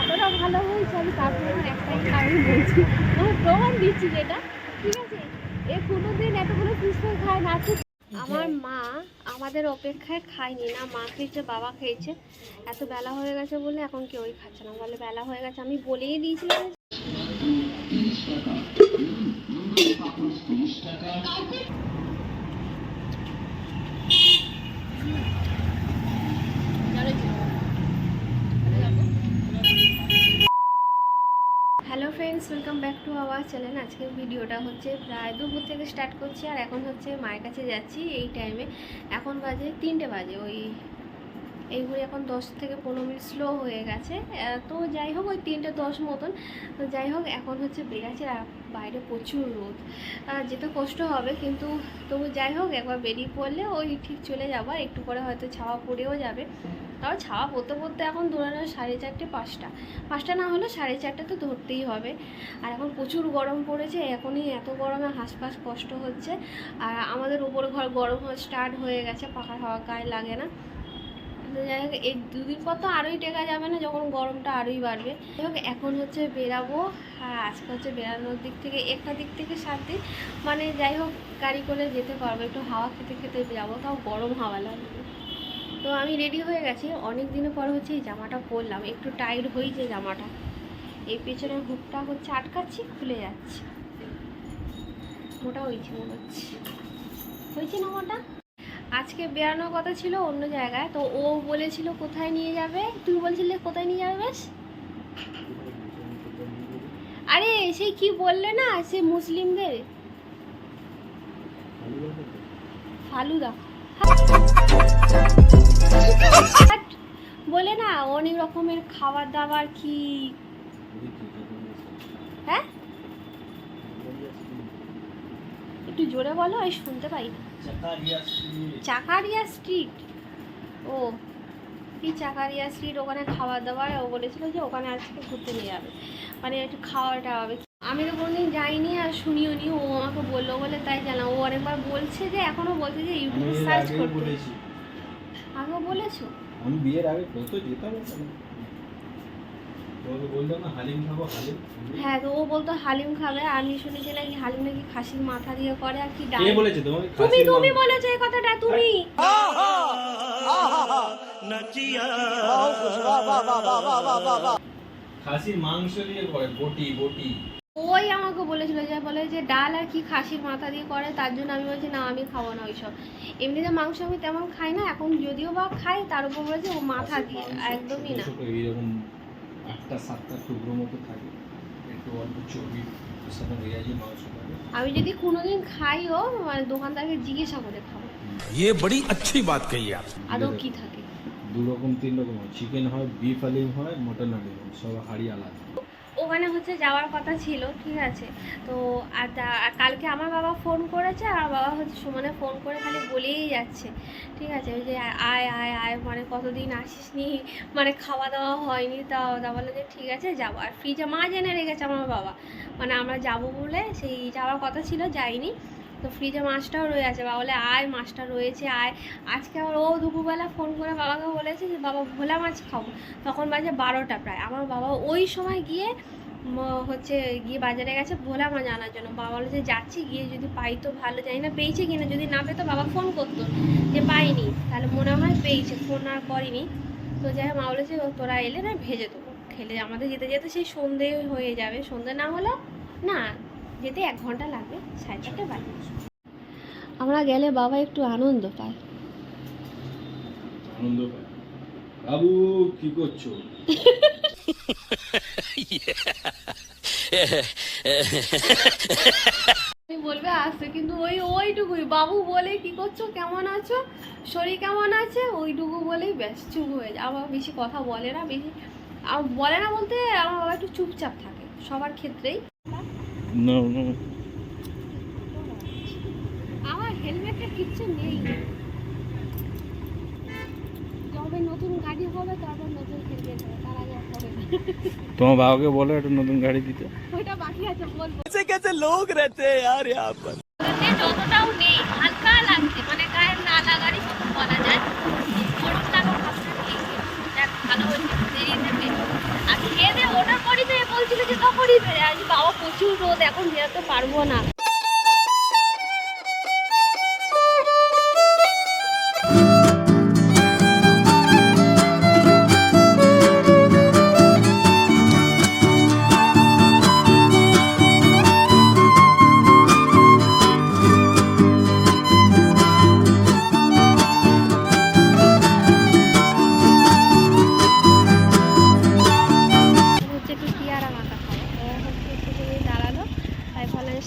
এতটা ভালো হয়েছে, আমি তার প্রমাণ একটাই দিচ্ছি যেটা। ঠিক আছে? এ কোনো দিন এতগুলো ফিস খায় না। আমার মা আমাদের অপেক্ষায় খায়নি না। মা খেয়েছে, বাবা খেয়েছে। এত বেলা হয়ে গেছে বলে এখন কেউই খাচ্ছে না। বলে বেলা হয়ে গেছে। আমি বলেই দিয়েছিলাম hello friends welcome back to our channel আজকের ভিডিওটা হচ্ছে প্রায় দুপুর থেকে স্টার্ট করছি, আর এখন হচ্ছে মায়ের কাছে যাচ্ছি এই টাইমে এখন বাজে তিনটে বাজে, ওই এই ঘড়ি এখন দশ থেকে পনেরো মিনিট স্লো হয়ে গেছে। তো যাই হোক, ওই তিনটে দশ মতন। যাই হোক, এখন হচ্ছে বেরাচ্ছে আর বাইরে প্রচুর রোদ। যেতে কষ্ট হবে, কিন্তু তবু যাই হোক, একবার বেরিয়ে পড়লে ওই ঠিক চলে যাব একটু পরে হয়তো ছাওয়া পড়েও যাবে। তাও ছাওয়া পড়তে পড়তে এখন দৌড়ানো সাড়ে চারটে, পাঁচটা। পাঁচটা না হলে সাড়ে চারটে তো ধরতেই হবে। আর এখন প্রচুর গরম পড়েছে, এখনই এত গরমে হাঁসফাঁস কষ্ট হচ্ছে। আর আমাদের উপর ঘর গরম স্টার্ট হয়ে গেছে পাখা হাওয়া গায়ে লাগে না। যাই হোক, এই দুদিন পর তো আরোই টেকা যাবে না, যখন গরমটা আরোই বাড়বে। যাই হোক, এখন হচ্ছে বেরাবো আর আজকে হচ্ছে বেরানোর দিক থেকে, একটা দিক থেকে সাত দিন। মানে যাই হোক, গাড়ি করে যেতে পারব, একটু হাওয়া খেতে খেতে যাব, তাও গরম হাওয়া লাগবে। তো আমি রেডি হয়ে গেছি। অনেক দিনের পর হচ্ছে এই জামাটা পরলাম। একটু টাইট হয়েছে জামাটা। এই পেছনের হুকটা হচ্ছে আটকাচ্ছি খুলে যাচ্ছে। মোটা হয়েছে মনে হচ্ছে। হয়েছে না মোটা? আজকে বেরানোর কথা ছিল অন্য জায়গায়। তো ও বলেছিল কোথায় নিয়ে যাবে? তুই বলছিলে কোথায় নিয়ে যাবে বেশ? আরে সেই কি বললে না? সে মুসলিমদের? ফালুদা। বলে না অনেক রকমের খাবার দাবার কি? হ্যাঁ? একটু জোরে বলো আমি শুনতে পাই। চাকারিয়া স্ট্রিট ও কি চাকারিয়া স্ট্রিট ওখানে খাবার দাবার ও বলেছিল যে ওখানে আজকে ঘুরতে নিয়ে যাবে। মানে একটু খাওয়াটা হবে। আমি তো কোনোদিন যাইনি আর শুনিও নি ও আমাকে বলল বলে তাই জানলাম। ও অনেকবার বলছে যে এখনও বলছে যে ইউটিউবে সার্চ করতে। আগেও বলেছ আমি বিয়ের আগে কত যেতাম ওখানে। তোমাকে বললাম না হালিম খাব হালিম হ্যাঁ তো ও বলতো হালিম খাবে আমি শুনেছি নাকি হালিম নাকি খাসির মাথা দিয়ে করে আর কি ডাল কে বলেছে তোমাকে তুমি তুমি বলেছ এই কথাটা তুমি খাসির মাংস দিয়ে করে বটি বটি ওই আমাকে বলেছিল যে বলে যে ডাল আর কি খাসির মাথা দিয়ে করে তার জন্য আমি বলছি না আমি খাবো না ওইসব এমনিতে মাংস আমি তেমন খাই না এখন যদিও বা খাই তার উপর বলেছে ও মাথা খাসির দিয়ে মাংস একদমই ছোট না ছোট এইরকম আটটা সাতটা টুকরো মতো থাকে একটু অল্প চর্বি ওর সাথে রেয়াজি মাংস থাকে আমি যদি কোনোদিন খাইও মানে দোকানদারকে জিজ্ঞাসা করে খাবো ये बड़ी अच्छी बात कही आप আদৌ কি থাকে দু রকম তিন রকম হয় চিকেন হয় বিফ হালিম হয় মটন হালিম হয় সব হাড়ি আলাদা ওখানে হচ্ছে যাওয়ার কথা ছিল, ঠিক আছে? তো আর কালকে আমার বাবা ফোন করেছে, আর বাবা হচ্ছে সুমনে ফোন করে খালি বলেই যাচ্ছে, ঠিক আছে? ওই যে আয় আয় আয় মানে কতদিন আসিস নি মানে খাওয়া দাওয়া হয়নি তা তা বলে যে ঠিক আছে, যাব। আর ফ্রিজে মা জেনে রেখেছে আমার বাবা। মানে আমরা যাব বলে সেই যাওয়ার কথা ছিল, যাইনি। তো ফ্রিজে মাছটাও রয়ে আছে। বাবা বলে আয় মাছটা রয়েছে আয়। আজকে আবার ও দুপুরবেলা ফোন করে বাবাকে বলেছে যে বাবা ভোলা মাছ খাব। তখন বাজে বারোটা প্রায়। আমার বাবা ওই সময় গিয়ে হচ্ছে গিয়ে বাজারে গেছে ভোলা মাছ আনার জন্য। বাবা বলে যে যাচ্ছি গিয়ে যদি পাই তো ভালো। জানি না পেয়েছে কিনা যদি না পেতো বাবা ফোন করতো যে পাইনি। তাহলে মনে হয় পেয়েছে ফোন আর করিনি। তো যাই হোক মা বলেছে "ও, তোরা এলে না ভেজে দেবো। খেলে আমাদের যেতে যেতে সেই সন্ধে হয়ে যাবে। সন্ধে না হলো না যেতে এক ঘণ্টা লাগবে সাড়ে চারটে বাজে। আমরা গেলে বাবা একটু আনন্দ পায়। আনন্দ পায়। বাবু কি করছ? বলবে আসতে কিন্তু ওই ওইটুকুই। বাবু বলে কি করছ? কেমন আছো? শরীর কেমন আছে? ওইটুকু বলেই ব্যাস চুপ হয়ে যায়। আমার বেশি কথা বলে না বেশি বলে না বলতে আমার বাবা একটু চুপচাপ থাকে সবার ক্ষেত্রেই। না না আমার হেলমেটটা কিচ্ছু নেই যবে নতুন গাড়ি হবে তারপর নতুন হেলমেট হবে তার আগে আর হবে না তোমার বাবাকে বলো একটা নতুন গাড়ি দিতে ওইটা বাকি আছে বলবো कैसे कैसे लोग रहते हैं यार यहाँ पर বাবা প্রচুর রোদ এখন বেরোতে পারব না।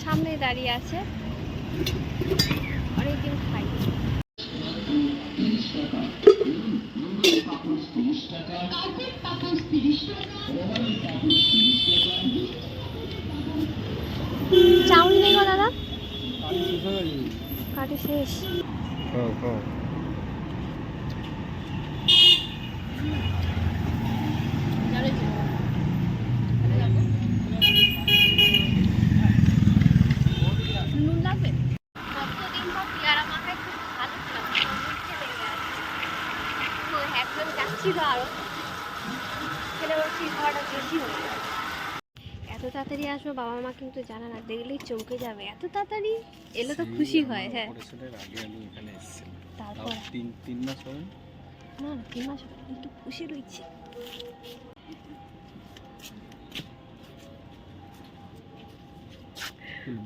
সামনেই দাঁড়িয়ে আছে। অনেকদিন খাই চাউমিন দাদা? কাটি শেষ লাগবে কতদিন পর পেয়ারা মাখায় খুব ভালো লাগছে মুখে লেগে আছে তো একজন যাচ্ছিল বেশি হয়ে এত তাড়াতাড়ি আসব বাবা মা কিন্তু জানা না দেখলেই চমকে যাবে। এত তাড়াতাড়ি এলে তো খুশি হয় হ্যাঁ। আগে আমি এখানে এসেছিলাম। তারপর? তিন তিন মাস হবে না? না না তিন মাস হলো, কিন্তু খুশি রয়েছে।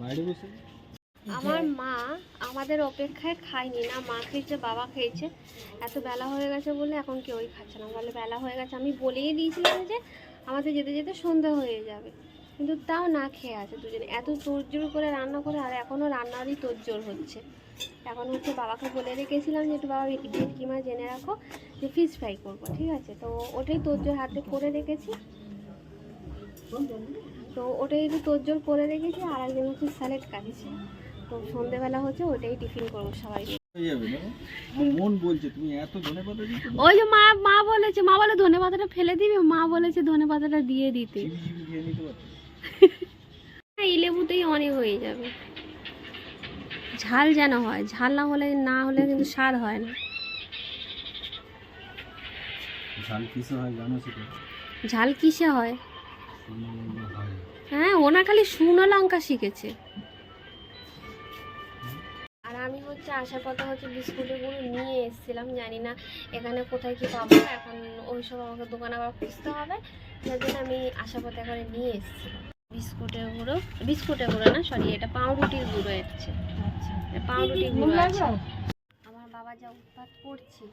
বাইরে বসে? আমার মা আমাদের অপেক্ষায় খায়নি না মা খেয়েছে বাবা খেয়েছে। এত বেলা হয়ে গেছে বলে এখন কেউই খাচ্ছে না। বলে বেলা হয়ে গেছে, আমি বলেই দিয়েছিলাম যে আমাদের যেতে যেতে সন্ধ্যা হয়ে যাবে। কিন্তু তাও না খেয়ে আছে দুজনে। এত তোড়জোড় করে রান্না করে, আর এখনও রান্নারই তোড়জোড় হচ্ছে। এখন হচ্ছে বাবাকে বলে রেখেছিলাম যে, একটু বাবা ভেটকি মাছ জেনে রাখো, যে ফিশ ফ্রাই করব, ঠিক আছে? তো ওটাই তোড়জোড় হাতে করে রেখেছি। তো ওটাই একটু তোড়জোড় করে রেখেছি, আর একজন হচ্ছে স্যালাড কাটছে। তো সন্ধেবেলা হচ্ছে ওটাই টিফিন করব সবাই মন ওই যে মা মা বলেছে মা বলে ধনে পাতাটা ফেলে দিবি? মা বলেছে ধনে পাতাটা দিয়ে দিতে। হ্যাঁ, এই লেবুতেই অনেক হয়ে যাবে। ঝাল যেন হয় ঝাল না হলে না হলে কিন্তু স্বাদ হয় না। ঝাল কিসে হয় জানো সেটা? ঝাল কিসে হয়? শুকনো লঙ্কা হয় হ্যাঁ ওনা খালি শুকনো লঙ্কা শিখেছে। হচ্ছে আসার পথে হচ্ছে বিস্কুটের গুঁড়ো নিয়ে এসেছিলাম জানি না এখানে কোথায় কি পাবো এখন ওইসব আমাকে দোকানে আবার খুঁজতে হবে। যার জন্য আমি আসার পথে এখানে নিয়ে এসেছিলাম। বিস্কুটের গুঁড়ো বিস্কুটের গুঁড়ো না সরি এটা পাউরুটির গুঁড়ো এসছে এটা পাউরুটির গুঁড়ো আছে। আমার বাবা যা উৎপাত করছে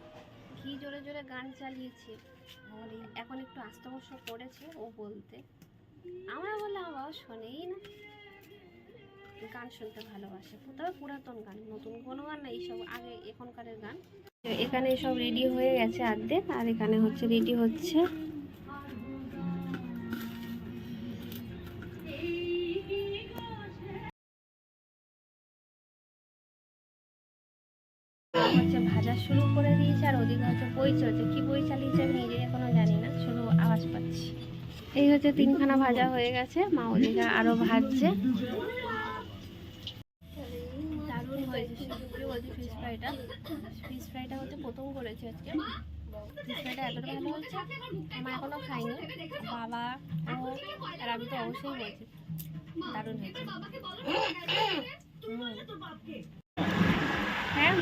কি জোরে জোরে গান চালিয়েছে এখন একটু আস্তে বসে পড়েছে ও বলতে। আমরা বললে আমার বাবা শোনেই গান শুনতে ভালোবাসে। তবে পুরাতন গান, নতুন কোনো গান না, এইসব আগে এখনকারের গান। এখানে সব রেডি হয়ে গেছে অর্ধেক আর এখানে হচ্ছে রেডি হচ্ছে। ভাজা শুরু করে দিয়েছে, আর ওদিকে হচ্ছে বই চলছে। কি বই চালিয়েছে আমি নিজে এখনও জানি না, শুধু আওয়াজ পাচ্ছি। এই হচ্ছে তিনখানা ভাজা হয়ে গেছে, মা ওদিকে আরও ভাজছে। বলছি ফিশ ফ্রাইটা ফিশ ফ্রাইটা হচ্ছে প্রথম করেছে আজকে। ফিশ ফ্রাইটা এতটা ভালো আমার এখনও খাইনি। বাবা আর আমি তো অবশ্যই দারুণ হ্যাঁ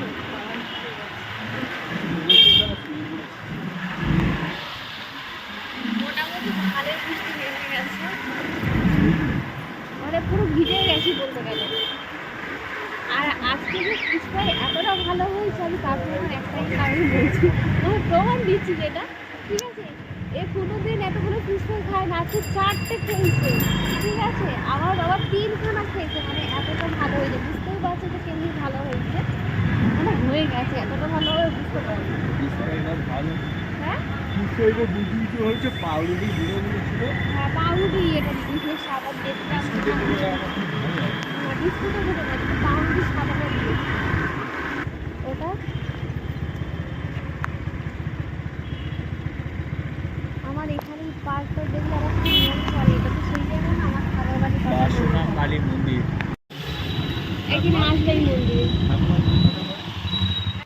মোটামুটি গেছে। মানে পুরো ভিজে গেছি বলতে গেলে। আর আজকে যে ফুচকাই এতটা ভালো হয়েছে আমি তার জন্য একটাই কারণ বলছি। আমি প্রমাণ দিচ্ছি যেটা ঠিক আছে? এ কোনো দিন এতগুলো ফুচকা খায় না আজকে চারটে খেয়েছে। ঠিক আছে? আমার বাবা তিনখানা খেয়েছে মানে এতটা ভালো হয়েছে। বুঝতেই পারছে যে কেমনি ভালো হয়েছে। মানে হয়ে গেছে এতটা ভালোভাবে বুঝতে পারছি। হ্যাঁ? হ্যাঁ পাউরুটি এটা দিয়েছিল সাদা দেখলাম বিস্কুটের গুঁড়ো আমার